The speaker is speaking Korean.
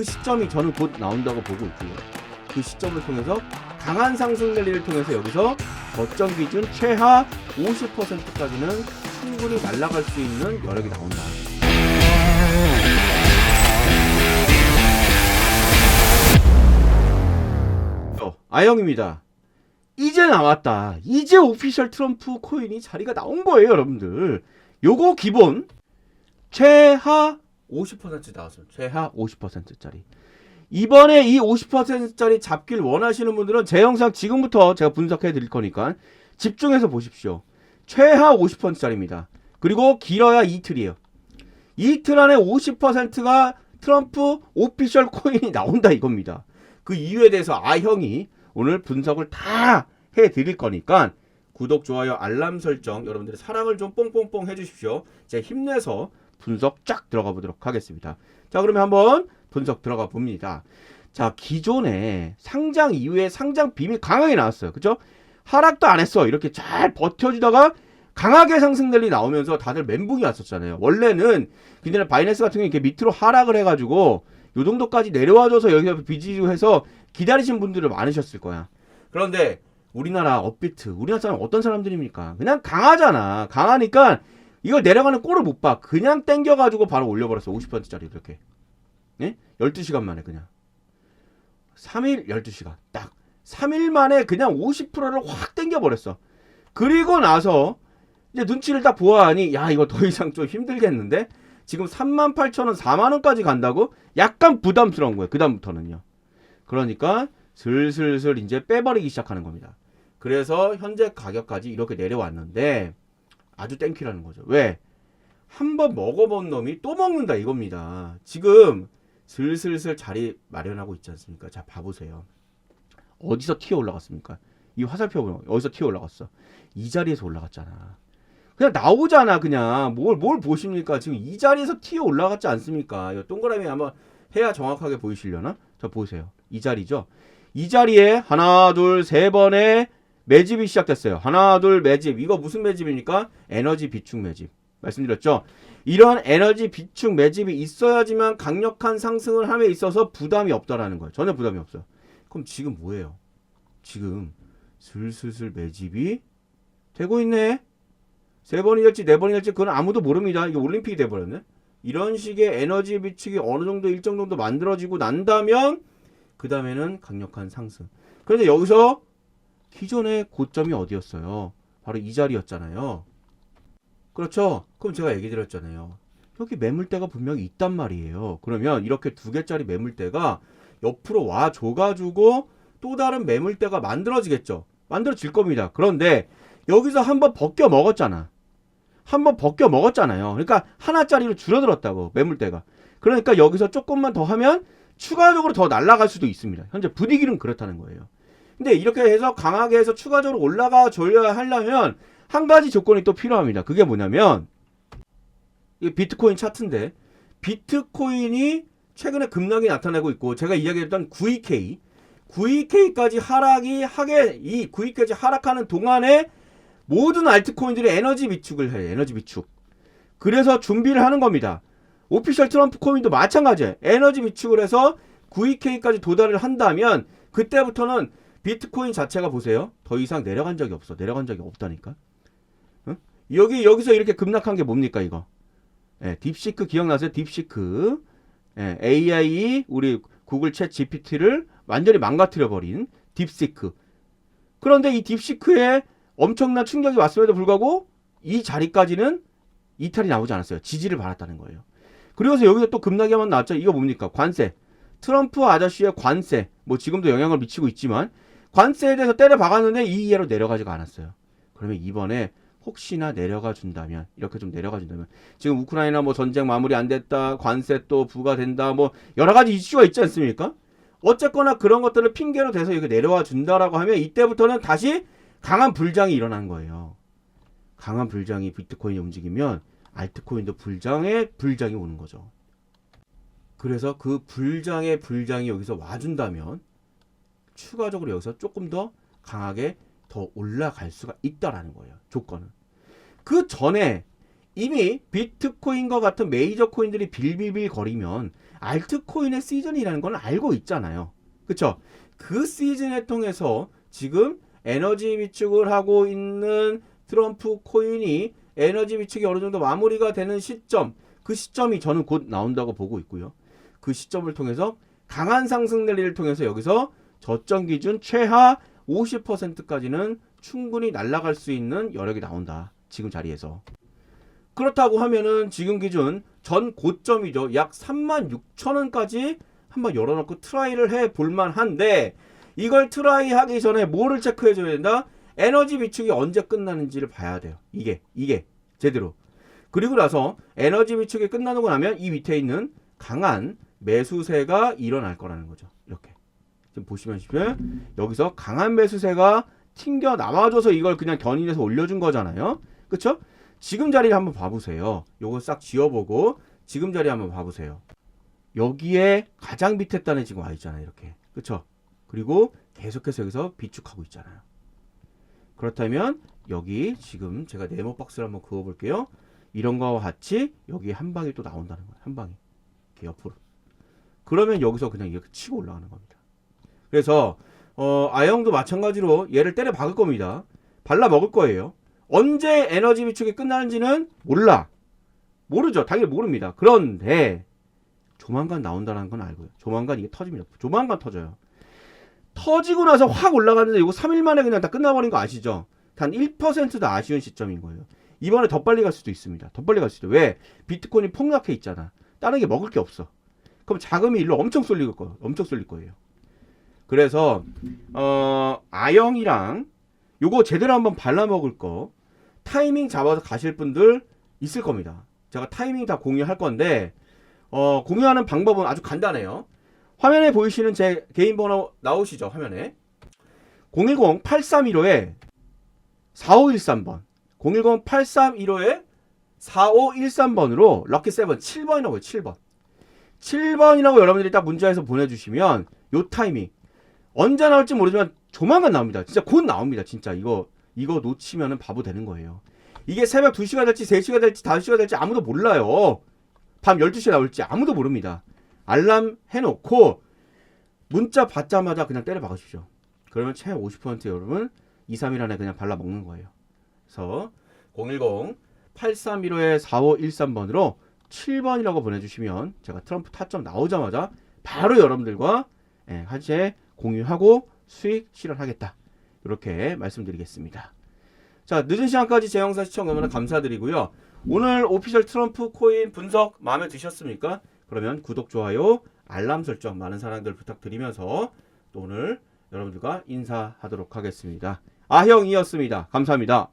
그 시점이 저는 곧 나온다고 보고 있고요. 그 시점을 통해서 강한 상승 랠리를 통해서 여기서 거점 기준 최하 50%까지는 충분히 날아갈 수 있는 여력이 나온다. 어, 아영입니다. 이제 나왔다. 이제 오피셜 트럼프 코인이 자리가 나온 거예요, 여러분들. 요거 기본 최하 50% 나왔어요. 최하 50%짜리. 이번에 이 50%짜리 잡길 원하시는 분들은 제 영상 지금부터 제가 분석해 드릴 거니까 집중해서 보십시오. 최하 50%짜리입니다. 그리고 길어야 이틀이에요. 이틀 안에 50%가 트럼프 오피셜 코인이 나온다 이겁니다. 그 이유에 대해서 아 형이 오늘 분석을 다 해 드릴 거니까 구독, 좋아요, 알람 설정 여러분들의 사랑을 좀 뽕뽕뽕 해주십시오. 제가 힘내서 분석 쫙 들어가 보도록 하겠습니다. 자 그러면 한번 분석 들어가 봅니다. 자 기존에 상장 이후에 상장 빔이 강하게 나왔어요. 그죠? 하락도 안 했어. 이렇게 잘 버텨주다가 강하게 상승 랠리 나오면서 다들 멘붕이 왔었잖아요. 원래는 그전에 바이낸스 같은 경우 이렇게 밑으로 하락을 해가지고 요 정도까지 내려와줘서 여기서 비지주 해서 기다리신 분들이 많으셨을 거야. 그런데 우리나라 업비트, 우리나라 사람 어떤 사람들입니까? 그냥 강하잖아. 강하니까 이걸 내려가는 꼴을 못 봐. 그냥 땡겨가지고 바로 올려버렸어. 50%짜리 이렇게. 네? 12시간 만에 그냥. 3일, 12시간. 딱. 3일 만에 그냥 50%를 확 땡겨버렸어. 그리고 나서 이제 눈치를 딱 보아하니 야 이거 더 이상 좀 힘들겠는데 지금 38,000원, 4만 원까지 간다고 약간 부담스러운 거예요. 그 다음부터는요. 그러니까 슬슬슬 이제 빼버리기 시작하는 겁니다. 그래서 현재 가격까지 이렇게 내려왔는데 아주 땡큐라는 거죠. 왜? 한 번 먹어본 놈이 또 먹는다 이겁니다. 지금 슬슬슬 자리 마련하고 있지 않습니까? 자, 봐보세요. 어디서 튀어 올라갔습니까? 이 화살표 보면 어디서 튀어 올라갔어? 이 자리에서 올라갔잖아. 그냥 나오잖아, 그냥. 뭘, 뭘 보십니까? 지금 이 자리에서 튀어 올라갔지 않습니까? 이 동그라미 한번 해야 정확하게 보이시려나? 자, 보세요. 이 자리죠? 이 자리에 하나, 둘, 세 번의 매집이 시작됐어요. 하나, 둘, 매집. 이거 무슨 매집입니까? 에너지 비축 매집. 말씀드렸죠? 이런 에너지 비축 매집이 있어야지만 강력한 상승을 함에 있어서 부담이 없다라는 거예요. 전혀 부담이 없어요. 그럼 지금 뭐예요? 지금 슬슬슬 매집이 되고 있네. 세 번이 될지 네 번이 될지 그건 아무도 모릅니다. 이게 올림픽이 돼버렸네. 이런 식의 에너지 비축이 어느 정도 일정 정도 만들어지고 난다면 그 다음에는 강력한 상승. 그런데 여기서 기존의 고점이 어디였어요? 바로 이 자리였잖아요. 그렇죠? 그럼 제가 얘기 드렸잖아요. 여기 매물대가 분명히 있단 말이에요. 그러면 이렇게 두 개짜리 매물대가 옆으로 와 줘가지고 또 다른 매물대가 만들어지겠죠. 만들어질 겁니다. 그런데 여기서 한번 벗겨 먹었잖아. 한번 벗겨 먹었잖아요. 그러니까 하나짜리로 줄어들었다고 매물대가. 그러니까 여기서 조금만 더 하면 추가적으로 더 날아갈 수도 있습니다. 현재 분위기는 그렇다는 거예요. 근데 이렇게 해서 강하게 해서 추가적으로 올라가 줘야 하려면 한 가지 조건이 또 필요합니다. 그게 뭐냐면 이 비트코인 차트인데 비트코인이 최근에 급락이 나타나고 있고 제가 이야기했던 92K 92K까지 하락이 하게 이 92K까지 하락하는 동안에 모든 알트코인들이 에너지 비축을 해요. 에너지 비축. 그래서 준비를 하는 겁니다. 오피셜 트럼프 코인도 마찬가지예요. 에너지 비축을 해서 92K까지 도달을 한다면 그때부터는 비트코인 자체가 보세요. 더 이상 내려간 적이 없어. 내려간 적이 없다니까. 응? 여기 여기서 이렇게 급락한 게 뭡니까 이거? 예, 딥시크 기억나세요? 딥시크. 예, AI 우리 구글 챗 GPT를 완전히 망가뜨려 버린 딥시크. 그런데 이 딥시크에 엄청난 충격이 왔음에도 불구하고 이 자리까지는 이탈이 나오지 않았어요. 지지를 받았다는 거예요. 그리고서 여기서 또 급락이 한번 나왔죠. 이거 뭡니까? 관세. 트럼프 아저씨의 관세. 뭐 지금도 영향을 미치고 있지만 관세에 대해서 때려 박았는데 이 이하로 내려가지가 않았어요. 그러면 이번에 혹시나 내려가 준다면 이렇게 좀 내려가 준다면 지금 우크라이나 뭐 전쟁 마무리 안 됐다 관세 또 부과된다 뭐 여러 가지 이슈가 있지 않습니까? 어쨌거나 그런 것들을 핑계로 대서 이렇게 내려와 준다라고 하면 이때부터는 다시 강한 불장이 일어난 거예요. 강한 불장이 비트코인이 움직이면 알트코인도 불장에 불장이 오는 거죠. 그래서 그 불장의 불장이 여기서 와준다면 추가적으로 여기서 조금 더 강하게 더 올라갈 수가 있다라는 거예요. 조건은. 그 전에 이미 비트코인과 같은 메이저 코인들이 빌빌빌 거리면 알트코인의 시즌이라는 건 알고 있잖아요. 그쵸? 그 시즌을 통해서 지금 에너지 비축을 하고 있는 트럼프 코인이 에너지 비축이 어느 정도 마무리가 되는 시점, 그 시점이 저는 곧 나온다고 보고 있고요. 그 시점을 통해서 강한 상승 랠리를 통해서 여기서 저점 기준 최하 50%까지는 충분히 날아갈 수 있는 여력이 나온다. 지금 자리에서. 그렇다고 하면은 지금 기준 전 고점이죠. 약 36,000원까지 한번 열어놓고 트라이를 해 볼만 한데 이걸 트라이 하기 전에 뭐를 체크해 줘야 된다? 에너지 비축이 언제 끝나는지를 봐야 돼요. 이게 이게 제대로. 그리고 나서 에너지 비축이 끝나고 나면 이 밑에 있는 강한 매수세가 일어날 거라는 거죠. 지금 보시면 여기서 강한 매수세가 튕겨 나와줘서 이걸 그냥 견인해서 올려준 거잖아요. 그쵸? 지금 자리를 한번 봐보세요. 요거 싹 지워보고 지금 자리 한번 봐보세요. 여기에 가장 밑에 단에 지금 와 있잖아요. 이렇게. 그쵸? 그리고 계속해서 여기서 비축하고 있잖아요. 그렇다면 여기 지금 제가 네모 박스를 한번 그어볼게요. 이런 거와 같이 여기 한 방이 또 나온다는 거예요. 한 방이. 이렇게 옆으로. 그러면 여기서 그냥 이렇게 치고 올라가는 겁니다. 그래서 어, 아영도 마찬가지로 얘를 때려 박을 겁니다. 발라 먹을 거예요. 언제 에너지 비축이 끝나는지는 몰라. 모르죠. 당연히 모릅니다. 그런데 조만간 나온다는 건 알고요. 조만간 이게 터집니다. 조만간 터져요. 터지고 나서 확 올라가는데 이거 3일 만에 그냥 다 끝나버린 거 아시죠? 단 1%도 아쉬운 시점인 거예요. 이번에 더 빨리 갈 수도 있습니다. 더 빨리 갈 수도. 왜? 비트코인이 폭락해 있잖아. 다른 게 먹을 게 없어. 그럼 자금이 일로 엄청 쏠릴 거예요. 엄청 쏠릴 거예요. 그래서 어 아영이랑 요거 제대로 한번 발라 먹을 거 타이밍 잡아서 가실 분들 있을 겁니다. 제가 타이밍 다 공유할 건데 어 공유하는 방법은 아주 간단해요. 화면에 보이시는 제 개인 번호 나오시죠? 화면에 010-8315에 4513번 010-8315에 4513번으로 럭키 세븐 7번이라고요. 7번 7번이라고 여러분들이 딱 문자에서 보내주시면 요 타이밍 언제 나올지 모르지만 조만간 나옵니다. 진짜 곧 나옵니다. 진짜 이거 이거 놓치면은 바보 되는 거예요. 이게 새벽 2시가 될지 3시가 될지 5시가 될지 아무도 몰라요. 밤 12시에 나올지 아무도 모릅니다. 알람 해놓고 문자 받자마자 그냥 때려 박으십시오. 그러면 최 50% 여러분 2, 3일 안에 그냥 발라 먹는 거예요. 그래서 010-8315에 4513번으로 7번이라고 보내주시면 제가 트럼프 타점 나오자마자 바로 여러분들과 예, 하재 공유하고 수익 실현하겠다. 이렇게 말씀드리겠습니다. 자, 늦은 시간까지 제 영상 시청 너무나 감사드리고요. 오늘 오피셜 트럼프 코인 분석 마음에 드셨습니까? 그러면 구독, 좋아요, 알람 설정 많은 사랑들 부탁드리면서 또 오늘 여러분들과 인사하도록 하겠습니다. 아형이었습니다. 감사합니다.